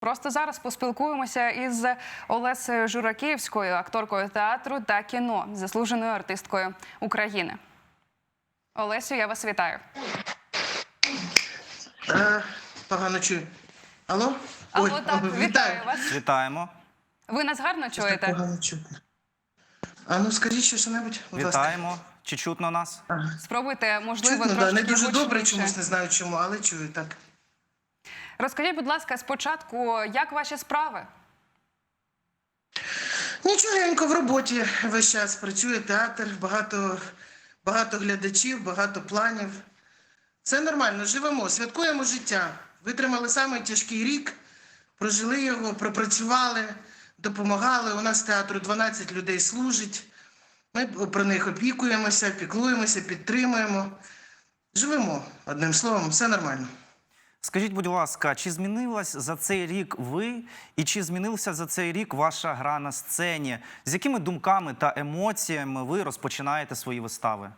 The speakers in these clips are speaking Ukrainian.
Просто зараз поспілкуємося із Олесею Жураківською, акторкою театру та кіно, заслуженою артисткою України. Олесю, я вас вітаю. Е, погано чую. Алло? Алло, так, вітаю вас. Вітаємо. Ви нас гарно Так чуєте? Погано чутно. А ну скажіть ще що-небудь. Вітаємо. Чи чутно нас? Ага. Спробуйте, можливо, Чутно, да, не дуже добре, гучніше. чомусь не знаю чому, але чую так. Розкажіть, будь ласка, спочатку, як ваші справи? Нічогенько в роботі весь час працює театр, багато, багато глядачів, багато планів. Це нормально, живемо, святкуємо життя. Витримали самий тяжкий рік, прожили його, пропрацювали, допомагали. У нас театру 12 людей служить. Ми про них опікуємося, піклуємося, підтримуємо. Живемо, одним словом, все нормально. Скажіть, будь ласка, чи змінилась за цей рік ви, і чи змінився за цей рік ваша гра на сцені? З якими думками та емоціями ви розпочинаєте свої вистави?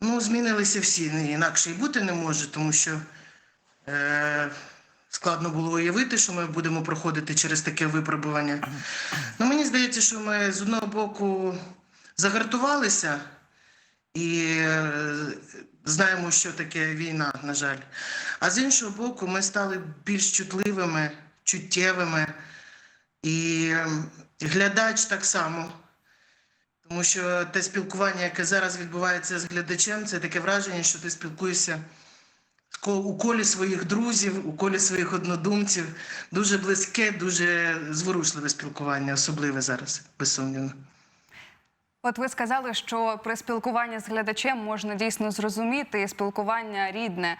Ну, змінилися всі, інакше і бути не може, тому що е, складно було уявити, що ми будемо проходити через таке випробування. Ну, мені здається, що ми з одного боку загартувалися і е, знаємо, що таке війна, на жаль. А з іншого боку, ми стали більш чутливими, чуттєвими, і е, глядач так само. Тому що те спілкування, яке зараз відбувається з глядачем, це таке враження, що ти спілкуєшся у колі своїх друзів, у колі своїх однодумців. Дуже близьке, дуже зворушливе спілкування, особливе зараз, безсумнівно. От ви сказали, що при спілкуванні з глядачем можна дійсно зрозуміти спілкування рідне.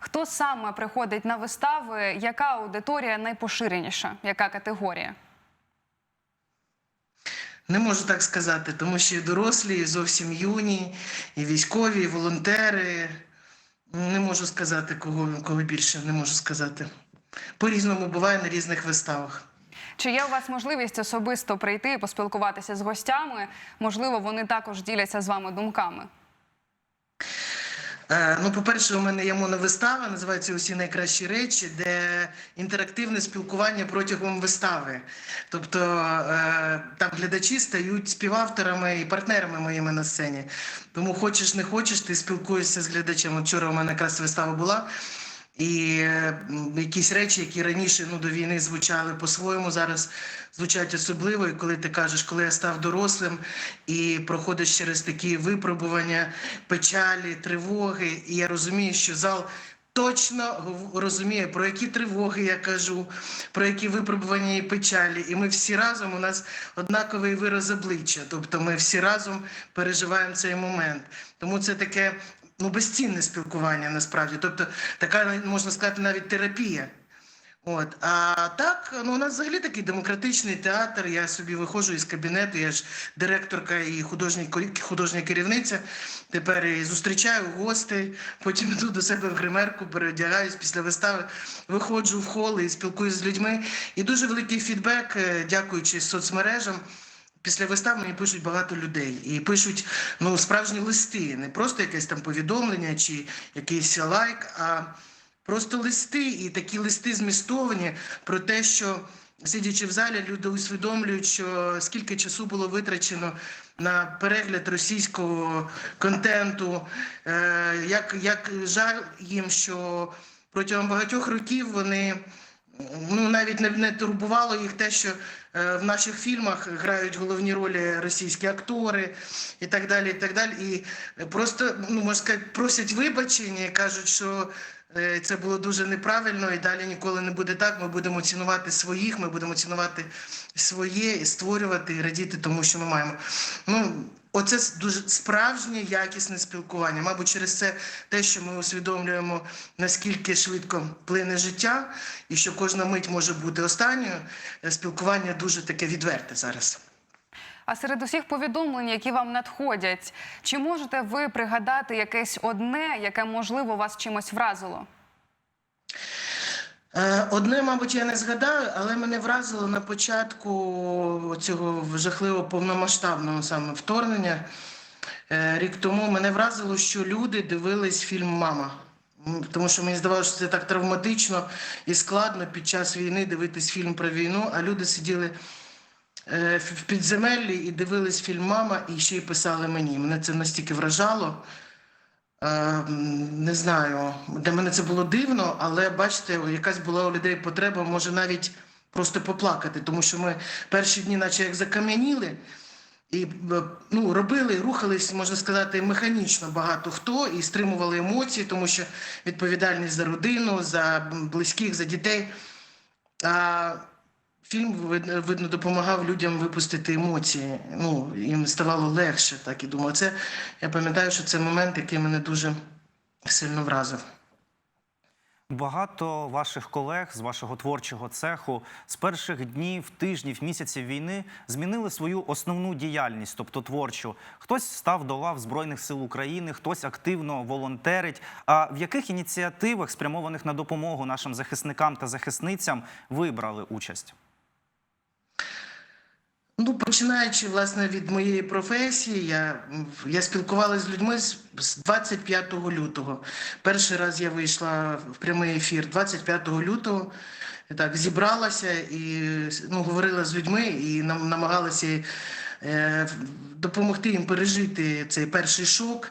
Хто саме приходить на вистави? Яка аудиторія найпоширеніша? Яка категорія? Не можу так сказати, тому що і дорослі, і зовсім юні, і військові, і волонтери. Не можу сказати, кого, кого більше, не можу сказати. По-різному буває на різних виставах. Чи є у вас можливість особисто прийти і поспілкуватися з гостями? Можливо, вони також діляться з вами думками. Е, Ну, по-перше, у мене є моновистава, називається Усі найкращі речі, де інтерактивне спілкування протягом вистави. Тобто е, там глядачі стають співавторами і партнерами моїми на сцені. Тому хочеш не хочеш, ти спілкуєшся з глядачем. Вчора у мене якраз вистава була. І якісь речі, які раніше ну, до війни звучали по-своєму, зараз звучать особливо. І коли ти кажеш, коли я став дорослим і проходиш через такі випробування, печалі, тривоги, і я розумію, що зал. Точно розуміє, про які тривоги я кажу, про які випробування і печалі. І ми всі разом, у нас однаковий вираз обличчя. Тобто ми всі разом переживаємо цей момент. Тому це таке ну, безцінне спілкування насправді. Тобто, така можна сказати, навіть терапія. От. А так, ну у нас взагалі такий демократичний театр. Я собі виходжу із кабінету, я ж директорка і художня, художня керівниця. Тепер зустрічаю гостей, потім йду до себе в гримерку, переодягаюсь після вистави, виходжу в хол і спілкуюся з людьми. І дуже великий фідбек, е, дякуючи соцмережам. Після вистав мені пишуть багато людей і пишуть ну справжні листи, не просто якесь там повідомлення чи якийсь лайк, а просто листи, і такі листи змістовані про те, що сидячи в залі, люди усвідомлюють, що скільки часу було витрачено на перегляд російського контенту, е, як, як жаль їм, що протягом багатьох років вони ну навіть не, турбувало їх те, що в наших фільмах грають головні ролі російські актори і так далі. І так далі. І просто ну можна сказати, просять вибачення і кажуть, що. е, Це було дуже неправильно, і далі ніколи не буде так. Ми будемо цінувати своїх, ми будемо цінувати своє і створювати і радіти тому, що ми маємо. Ну, оце дуже справжнє якісне спілкування. Мабуть, через це те, що ми усвідомлюємо, наскільки швидко плине життя, і що кожна мить може бути останньою. е, Спілкування дуже таке відверте зараз. А серед усіх повідомлень, які вам надходять, чи можете ви пригадати якесь одне, яке можливо вас чимось вразило? Е, Одне, мабуть, я не згадаю, але мене вразило на початку цього жахливого повномасштабного саме вторгнення. Е, Рік тому мене вразило, що люди дивились фільм Мама. Тому що мені здавалося, що це так травматично і складно під час війни дивитись фільм про війну, а люди сиділи е, в підземеллі і дивились фільм Мама і ще й писали мені. Мене це настільки вражало. Е, м, Не знаю, для мене це було дивно, але бачите, якась була у людей потреба, може навіть просто поплакати, тому що ми перші дні, наче як закам'яніли, і е, ну, робили, рухались, можна сказати, механічно багато хто і стримували емоції, тому що відповідальність за родину, за близьких, за дітей. А фільм видно, допомагав людям випустити емоції. Ну, їм ставало легше, так і думаю. Це я пам'ятаю, що це момент, який мене дуже сильно вразив. Багато ваших колег з вашого творчого цеху з перших днів, тижнів, місяців війни змінили свою основну діяльність, тобто творчу. Хтось став до лав Збройних сил України, хтось активно волонтерить. А в яких ініціативах, спрямованих на допомогу нашим захисникам та захисницям, ви брали участь? Ну, починаючи власне від моєї професії, я, я спілкувалася з людьми з, з 25 лютого. Перший раз я вийшла в прямий ефір 25 лютого. Так, зібралася і ну, говорила з людьми і нам намагалася е, допомогти їм пережити цей перший шок.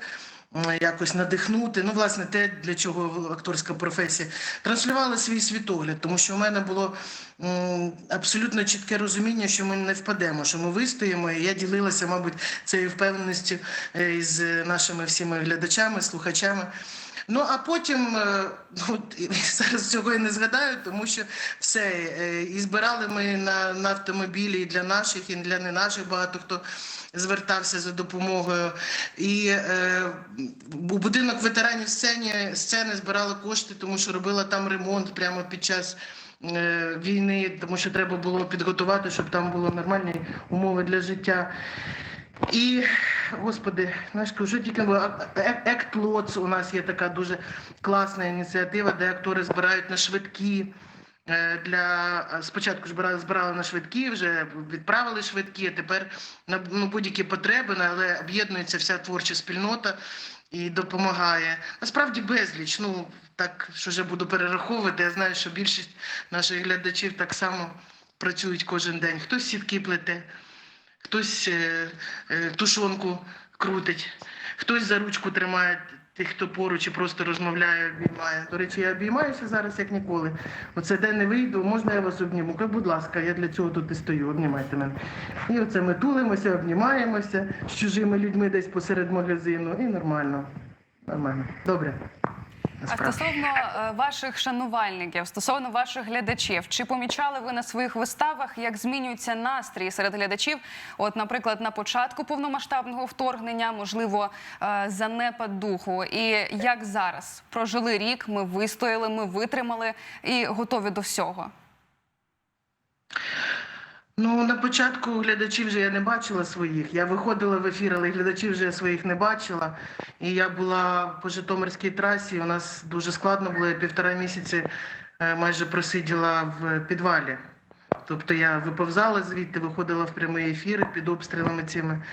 М, Якось надихнути. Ну, власне, те, для чого акторська професія транслювала свій світогляд, тому що у мене було абсолютно чітке розуміння, що ми не впадемо, що ми вистоїмо. І я ділилася, мабуть, цією впевненістю е, із нашими всіми глядачами, слухачами. Ну а потім е, ну, зараз цього і не згадаю, тому що все е, і збирали ми на, на автомобілі і для наших, і для не наших. Багато хто звертався за допомогою. І е, будинок ветеранів сцені сцени збирали кошти, тому що робила там ремонт прямо під час. е, Війни, тому що треба було підготувати, щоб там були нормальні умови для життя. І, господи, знаєш, що тільки було Act Lots у нас є така дуже класна ініціатива, де актори збирають на швидкі. е, Для спочатку ж брали- збирали на швидкі, вже відправили швидкі, а тепер на ну, будь-які потреби, але об'єднується вся творча спільнота і допомагає. Насправді безліч. Ну так що вже буду перераховувати. Я знаю, що більшість наших глядачів так само працюють кожен день. Хтось сітки плете, хтось е, е, тушонку крутить, хтось за ручку тримає тих, хто поруч і просто розмовляє, обіймає. До речі, я обіймаюся зараз як ніколи. Оце де не вийду, можна я вас обніму? Кажу, будь ласка, я для цього тут і стою, обнімайте мене. І оце ми тулимося, обнімаємося з чужими людьми десь посеред магазину. І нормально. Нормально. Добре. А стосовно е, ваших шанувальників, стосовно ваших глядачів, чи помічали ви на своїх виставах, як змінюється настрій серед глядачів? От, наприклад, на початку повномасштабного вторгнення, можливо, е, занепад духу, і як зараз прожили рік, ми вистояли, ми витримали і готові до всього. Ну, на початку глядачів вже я не бачила своїх. Я виходила в ефір, але глядачів вже своїх не бачила. І я була по Житомирській трасі. У нас дуже складно було. Я півтора місяці е, майже просиділа в підвалі. Тобто я виповзала звідти, виходила в прямий ефір під обстрілами цими.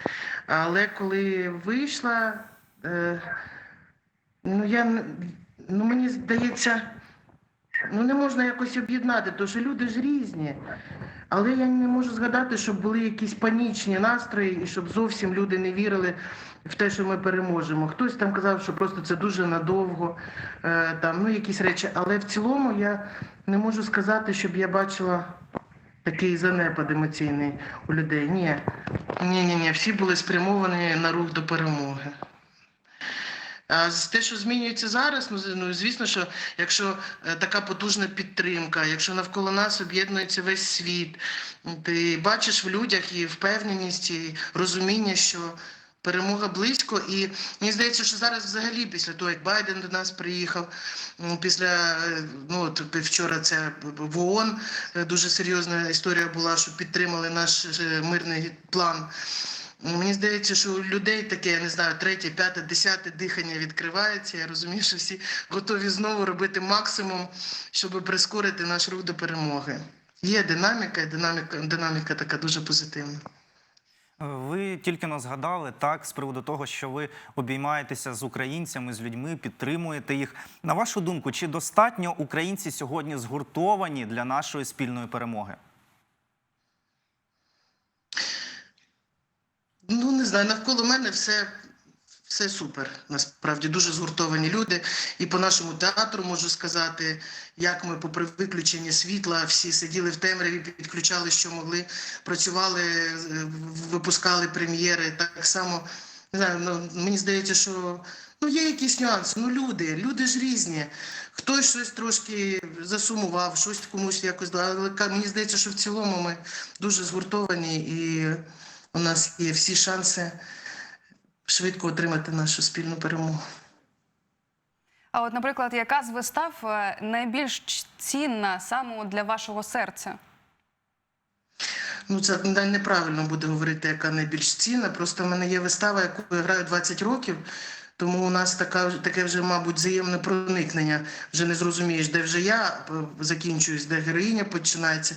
Але коли вийшла, е, ну я ну мені здається, ну не можна якось об'єднати, тому що люди ж різні. Але я не можу згадати, щоб були якісь панічні настрої, і щоб зовсім люди не вірили в те, що ми переможемо. Хтось там казав, що просто це дуже надовго, е, там, ну якісь речі. Але в цілому я не можу сказати, щоб я бачила такий занепад емоційний у людей. Ні, ні, ні. Всі були спрямовані на рух до перемоги. А те, що змінюється зараз, ну, ну звісно, що якщо е, така потужна підтримка, якщо навколо нас об'єднується весь світ, ти бачиш в людях і впевненість, і розуміння, що перемога близько. І мені здається, що зараз взагалі, після того, як Байден до нас приїхав, після е, ну от вчора це в ООН е, дуже серйозна історія була, що підтримали наш мирний план. Мені здається, що у людей таке, я не знаю, третє, п'яте, десяте дихання відкривається. Я розумію, що всі готові знову робити максимум, щоб прискорити наш рух до перемоги. Є динаміка, і динаміка, динаміка така дуже позитивна. Ви тільки но згадали так з приводу того, що ви обіймаєтеся з українцями, з людьми, підтримуєте їх. На вашу думку, чи достатньо українці сьогодні згуртовані для нашої спільної перемоги? Ну, не знаю, навколо мене все, все супер. Насправді дуже згуртовані люди. І по нашому театру можу сказати, як ми, попри виключення світла, всі сиділи в темряві, підключали, що могли, працювали, е, випускали прем'єри. Так само, не знаю, ну, мені здається, що ну, є якісь нюанси. Ну, люди, люди ж різні. Хтось щось трошки засумував, щось комусь якось. Але мені здається, що в цілому ми дуже згуртовані і у нас є всі шанси швидко отримати нашу спільну перемогу. А от, наприклад, яка з вистав е, найбільш цінна саме для вашого серця? Ну, це неправильно буде говорити, яка найбільш цінна. Просто в мене є вистава, яку я граю 20 років. Тому у нас така, таке вже, мабуть, взаємне проникнення. Вже не зрозумієш, де вже я е, закінчуюсь, де героїня починається,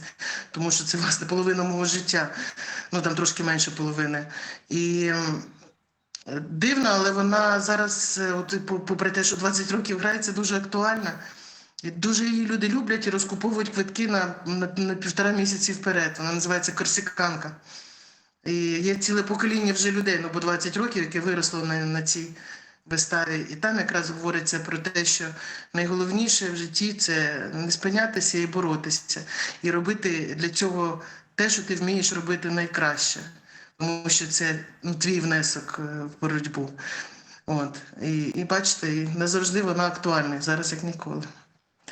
тому що це власне половина мого життя. Ну там трошки менше половини. І дивно, але вона зараз, е, от, попри те, що 20 років грається, дуже актуальна. Дуже її люди люблять і розкуповують квитки на, на, на півтора місяці вперед. Вона називається Корсиканка. І є ціле покоління вже людей, ну бо 20 років, яке виросло на, на цій виставі. І там якраз говориться про те, що найголовніше в житті це не спинятися і боротися, і робити для цього те, що ти вмієш робити найкраще. Тому що це ну, твій внесок е, в боротьбу. От. І, і бачите, і назавжди вона актуальна, зараз як ніколи.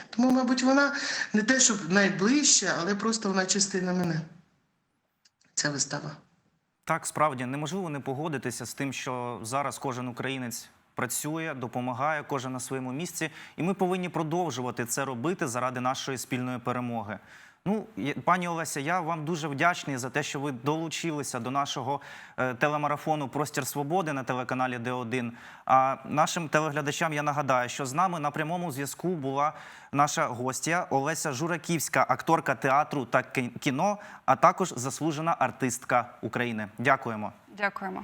Тому, мабуть, вона не те, щоб найближча, але просто вона частина мене. Ця вистава. Так, справді неможливо не погодитися з тим, що зараз кожен українець працює, допомагає, кожен на своєму місці, і ми повинні продовжувати це робити заради нашої спільної перемоги. Ну, пані Олеся, я вам дуже вдячний за те, що ви долучилися до нашого е, телемарафону Простір свободи на телеканалі Д1. А нашим телеглядачам я нагадаю, що з нами на прямому зв'язку була наша гостя Олеся Жураківська, акторка театру та кі- кіно, а також заслужена артистка України. Дякуємо. Дякуємо.